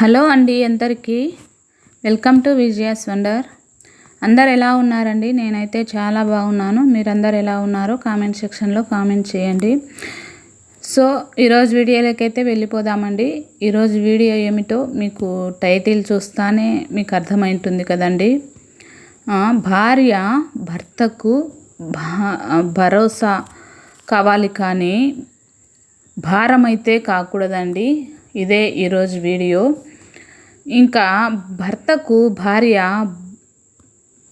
Hello అండి అందరికీ. Welcome to Vijaya's wonder. అందరు ఎలా ఉన్నారండి? నేనైతే చాలా బాగున్నాను. మీరందరు ఎలా ఉన్నారో కామెంట్ సెక్షన్లో కామెంట్ చేయండి. సో ఈరోజు వీడియోలోకైతే వెళ్ళిపోదామండి. ఈరోజు వీడియో ఏమిటో మీకు టైటిల్ చూస్తానే మీకు అర్థమైంటుంది కదండి. భార్య భర్తకు భా భరోసా కావాలి కానీ భారం అయితే కాకూడదండి. ఇదే ఈరోజు వీడియో. ఇంకా భర్తకు భార్య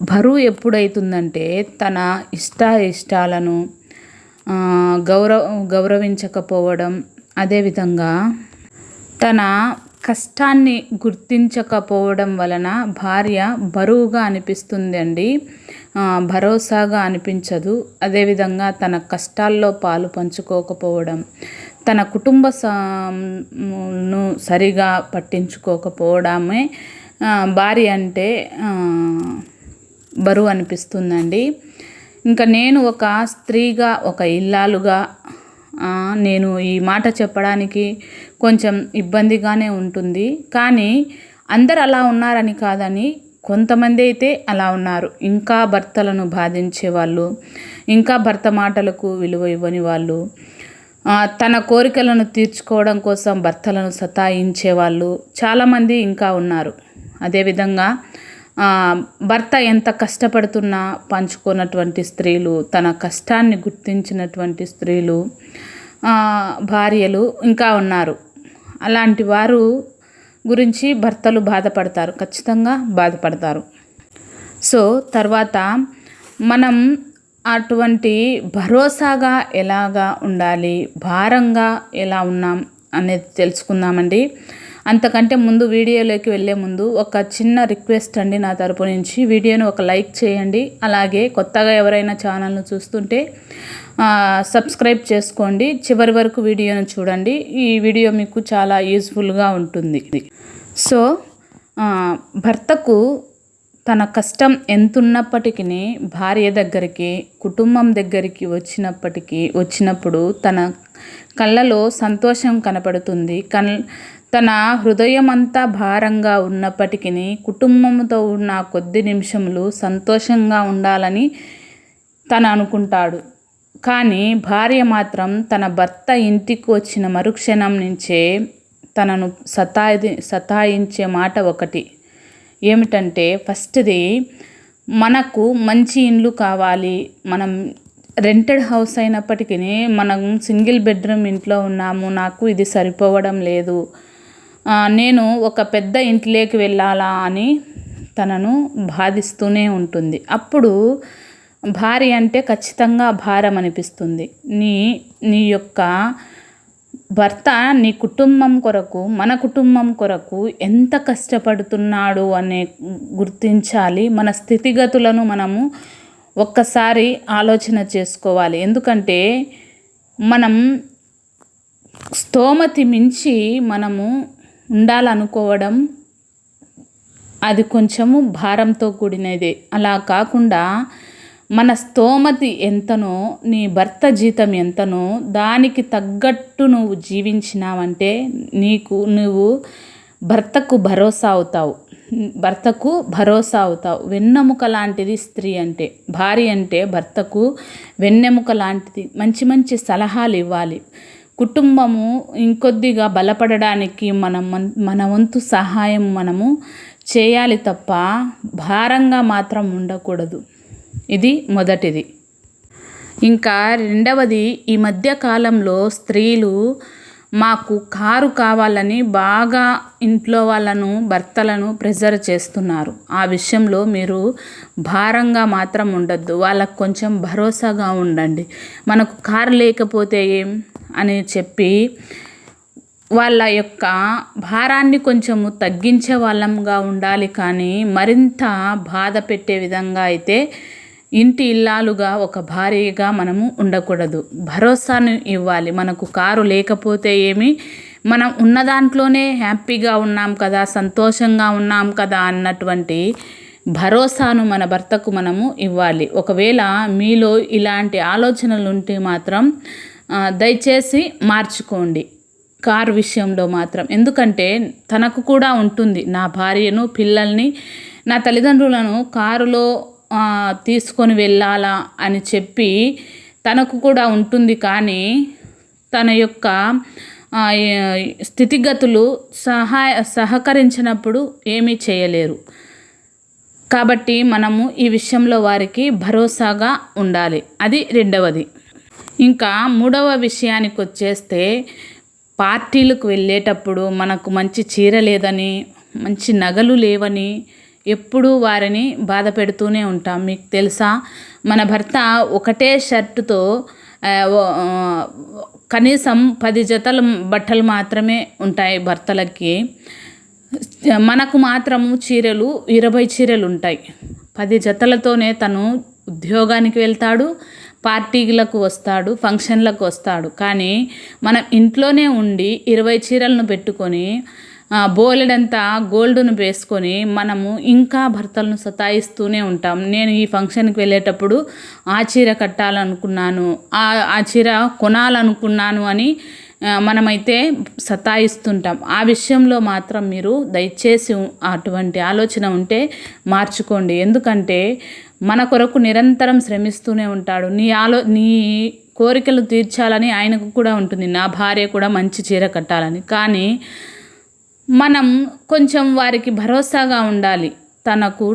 బరువు ఎప్పుడైతుందంటే తన ఇష్ట ఇష్టాలను గౌరవ గౌరవించకపోవడం అదేవిధంగా తన కష్టాన్ని గుర్తించకపోవడం వలన భార్య బరువుగా అనిపిస్తుంది అండి. భరోసాగా అనిపించదు. అదేవిధంగా తన కష్టాల్లో పాలు పంచుకోకపోవడం తన కుటుంబ ను సరిగా పట్టించుకోకపోవడమే భార్య అంటే బరువు అనిపిస్తుందండి. ఇంకా నేను ఒక స్త్రీగా ఒక ఇల్లాలుగా నేను ఈ మాట చెప్పడానికి కొంచెం ఇబ్బందిగానే ఉంటుంది. కానీ అందరు అలా ఉన్నారని కాదని కొంతమంది అయితే అలా ఉన్నారు. ఇంకా భర్తలను బాధించే వాళ్ళు ఇంకా భర్త మాటలకు విలువ ఇవ్వని వాళ్ళు తన కోరికలను తీర్చుకోవడం కోసం భర్తలను సతాయించే వాళ్ళు చాలామంది ఇంకా ఉన్నారు. అదేవిధంగా భర్త ఎంత కష్టపడుతున్నా పంచుకున్నటువంటి స్త్రీలు తన కష్టాన్ని గుర్తించినటువంటి స్త్రీలు భార్యలు ఇంకా ఉన్నారు. అలాంటి వారు గురించి భర్తలు బాధపడతారు ఖచ్చితంగా బాధపడతారు. సో తర్వాత మనం అటువంటి భరోసాగా ఎలాగా ఉండాలి? భారంగా ఎలా ఉన్నాం? అనేది తెలుసుకుందామండి. అంతకంటే ముందు వీడియోలోకి వెళ్ళే ముందు ఒక చిన్న రిక్వెస్ట్ అండి నా తరపు నుంచి. వీడియోను ఒక లైక్ చేయండి. అలాగే కొత్తగా ఎవరైనా ఛానల్ను చూస్తుంటే సబ్స్క్రైబ్ చేసుకోండి. చివరి వరకు వీడియోను చూడండి. ఈ వీడియో మీకు చాలా యూస్ఫుల్గా ఉంటుంది. సో భర్తకు తన కష్టం ఎంతున్నప్పటికీ భార్య దగ్గరికి కుటుంబం దగ్గరికి వచ్చినప్పటికీ వచ్చినప్పుడు తన కళ్ళలో సంతోషం కనపడుతుంది. కన్ తన హృదయం అంతా భారంగా ఉన్నప్పటికీ కుటుంబంతో ఉన్న కొద్ది నిమిషములు సంతోషంగా ఉండాలని తను అనుకుంటాడు. కానీ భార్య మాత్రం తన భర్త ఇంటికి వచ్చిన మరుక్షణం నుంచే తనను సతాయి సతాయించే మాట ఒకటి. ఏమిటంటే ఫస్ట్ది మనకు మంచి ఇండ్లు కావాలి. మనం రెంటెడ్ హౌస్ అయినప్పటికీ మనం సింగిల్ బెడ్రూమ్ ఇంట్లో ఉన్నాము. నాకు ఇది సరిపోవడం లేదు. నేను ఒక పెద్ద ఇంట్లోకి వెళ్ళాలా అని తనను బాధిస్తూనే ఉంటుంది. అప్పుడు భార్య అంటే ఖచ్చితంగా భారం అనిపిస్తుంది. నీ నీ యొక్క భర్త నీ కుటుంబం కొరకు మన కుటుంబం కొరకు ఎంత కష్టపడుతున్నాడు అనే గుర్తించాలి. మన స్థితిగతులను మనము ఒక్కసారి ఆలోచన చేసుకోవాలి. ఎందుకంటే మనం స్తోమతి మించి మనము ఉండాలనుకోవడం అది కొంచెము భారంతో కూడినదే. అలా కాకుండా మన స్తోమతి ఎంతనో నీ భర్త జీతం ఎంతనో దానికి తగ్గట్టు నువ్వు జీవించినావంటే నీకు నువ్వు భర్తకు భరోసా అవుతావు. భర్తకు భరోసా అవుతావు. వెన్నెముక లాంటిది స్త్రీ అంటే భార్య అంటే భర్తకు వెన్నెముక లాంటిది. మంచి మంచి సలహాలు ఇవ్వాలి. కుటుంబము ఇంకొద్దిగా బలపడడానికి మనం మన వంతు సహాయం మనము చేయాలి తప్ప భారంగా మాత్రం ఉండకూడదు. ఇది మొదటిది. ఇంకా రెండవది ఈ మధ్య కాలంలో స్త్రీలు మాకు కారు కావాలని బాగా ఇంట్లో వాళ్ళను భర్తలను ప్రెజర్ చేస్తున్నారు. ఆ విషయంలో మీరు భారంగా మాత్రం ఉండొద్దు. వాళ్ళకు కొంచెం భరోసాగా ఉండండి. మనకు కారు లేకపోతే ఏం? అని చెప్పి వాళ్ళ యొక్క భారాన్ని కొంచెము తగ్గించే వాళ్ళంగా ఉండాలి కానీ మరింత బాధ పెట్టే విధంగా అయితే ఇంటి ఇల్లాలుగా ఒక భార్యగా మనము ఉండకూడదు. భరోసాను ఇవ్వాలి. మనకు కారు లేకపోతే ఏమి? మనం ఉన్న దాంట్లోనే హ్యాపీగా ఉన్నాం కదా సంతోషంగా ఉన్నాం కదా అన్నటువంటి భరోసాను మన భర్తకు మనము ఇవ్వాలి. ఒకవేళ మీలో ఇలాంటి ఆలోచనలు ఉంటే మాత్రం దయచేసి మార్చుకోండి. కారు విషయంలో మాత్రం. ఎందుకంటే తనకు కూడా ఉంటుంది. నా భార్యను పిల్లల్ని నా తల్లిదండ్రులను కారులో తీసుకొని వెళ్ళాలా అని చెప్పి తనకు కూడా ఉంటుంది కానీ తన యొక్క స్థితిగతులు సహాయ సహకరించినప్పుడు ఏమీ చేయలేరు. కాబట్టి మనము ఈ విషయంలో వారికి భరోసాగా ఉండాలి. అది రెండవది. ఇంకా మూడవ విషయానికి వచ్చేస్తే పార్టీలకు వెళ్ళేటప్పుడు మనకు మంచి చీర లేదని మంచి నగలు లేవని ఎప్పుడూ వారిని బాధ పెడుతూనే ఉంటాం. మీకు తెలుసా? మన భర్త ఒకటే షర్టుతో కనీసం పది జతలు బట్టలు మాత్రమే ఉంటాయి భర్తలకి. మనకు మాత్రము చీరలు ఇరవై చీరలు ఉంటాయి. పది జతలతోనే తను ఉద్యోగానికి వెళ్తాడు పార్టీలకు వస్తాడు ఫంక్షన్లకు వస్తాడు. కానీ మనం ఇంట్లోనే ఉండి ఇరవై చీరలను పెట్టుకొని బోలెడంత గోల్డ్ను వేసుకొని మనము ఇంకా భర్తలను సతాయిస్తూనే ఉంటాం. నేను ఈ ఫంక్షన్కి వెళ్ళేటప్పుడు ఆ చీర కట్టాలనుకున్నాను ఆ చీర కొనాలనుకున్నాను అని మనమైతే సతాయిస్తుంటాం. ఆ విషయంలో మాత్రం మీరు దయచేసి అటువంటి ఆలోచన ఉంటే మార్చుకోండి. ఎందుకంటే మన కొరకు నిరంతరం శ్రమిస్తూనే ఉంటాడు. నీ ఆలో నీ కోరికలు తీర్చాలని ఆయనకు కూడా ఉంటుంది. నా భార్య కూడా మంచి చీర కట్టాలని. కానీ మనం కొంచెం వారికి భరోసాగా ఉండాలి. తనకు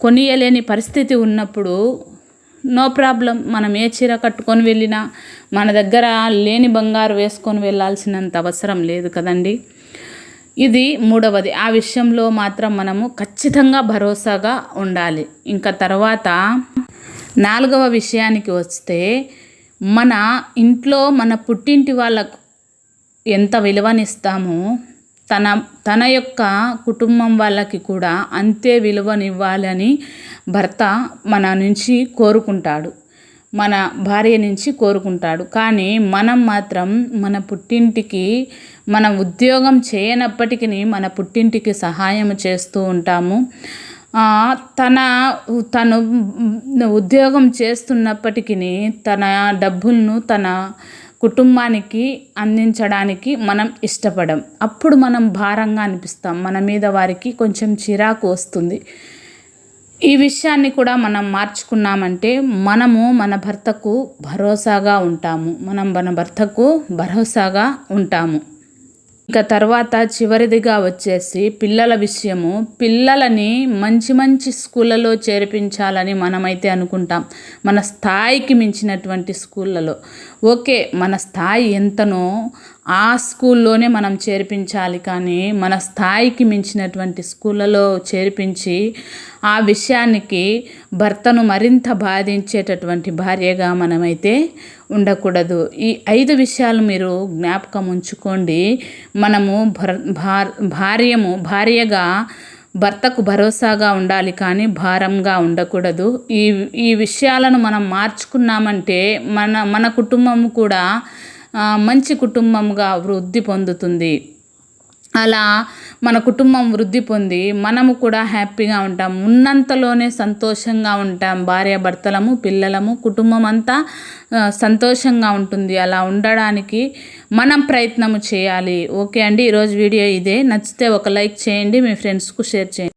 కొనియలేని పరిస్థితి ఉన్నప్పుడు నో ప్రాబ్లం. మనం ఏ చీర కట్టుకొని వెళ్ళినా మన దగ్గర లేని బంగారు వేసుకొని వెళ్ళాల్సినంత అవసరం లేదు కదండి. ఇది మూడవది. ఆ విషయంలో మాత్రం మనము ఖచ్చితంగా భరోసాగా ఉండాలి. ఇంకా తర్వాత నాలుగవ విషయానికి వస్తే మన ఇంట్లో మన పుట్టింటి వాళ్ళకు ఎంత విలువనిస్తామో తన తన యొక్క కుటుంబం వాళ్ళకి కూడా అంతే విలువనివ్వాలని భర్త మన నుంచి కోరుకుంటాడు. మన భార్య నుంచి కోరుకుంటాడు. కానీ మనం మాత్రం మన పుట్టింటికి మన ఉద్యోగం చేయనప్పటికీ మన పుట్టింటికి సహాయం చేస్తూ ఉంటాము. తన తను ఉద్యోగం చేస్తున్నప్పటికీ తన డబ్బులను తన కుటుంబానికి అందించడానికి మనం ఇష్టపడం. అప్పుడు మనం భారంగా అనిపిస్తాం. మన మీద వారికి కొంచెం చిరాకు వస్తుంది. ఈ విషయాన్ని కూడా మనం మార్చుకున్నామంటే మనము మన భర్తకు భరోసాగా ఉంటాము. మనం మన భర్తకు భరోసాగా ఉంటాము. ఇక తర్వాత చివరిదిగా వచ్చేసి పిల్లల విషయము. పిల్లలని మంచి మంచి స్కూళ్ళలో చేర్పించాలని మనమైతే అనుకుంటాం. మన స్థాయికి మించినటువంటి స్కూళ్ళలో. ఓకే మన స్థాయి ఎంతనో ఆ స్కూల్లోనే మనం చేర్పించాలి కానీ మన స్థాయికి మించినటువంటి స్కూళ్ళలో చేర్పించి ఆ విషయానికి భర్తను మరింత బాధించేటటువంటి భార్యగా మనమైతే ఉండకూడదు. ఈ ఐదు విషయాలు మీరు జ్ఞాపకం ఉంచుకోండి. మనము భర్ భార్యము భార్యగా భర్తకు భరోసాగా ఉండాలి కానీ భారంగా ఉండకూడదు. ఈ ఈ విషయాలను మనం మార్చుకున్నామంటే మన మన కుటుంబం కూడా మంచి కుటుంబంగా వృద్ధి పొందుతుంది. అలా మన కుటుంబం వృద్ధి పొంది మనము కూడా హ్యాపీగా ఉంటాం. ఉన్నంతలోనే సంతోషంగా ఉంటాం. భార్య భర్తలము పిల్లలము కుటుంబం అంతా సంతోషంగా ఉంటుంది. అలా ఉండడానికి మనం ప్రయత్నము చేయాలి. ఓకే అండి ఈరోజు వీడియో ఇదే. నచ్చితే ఒక లైక్ చేయండి మీ ఫ్రెండ్స్కు షేర్ చేయండి.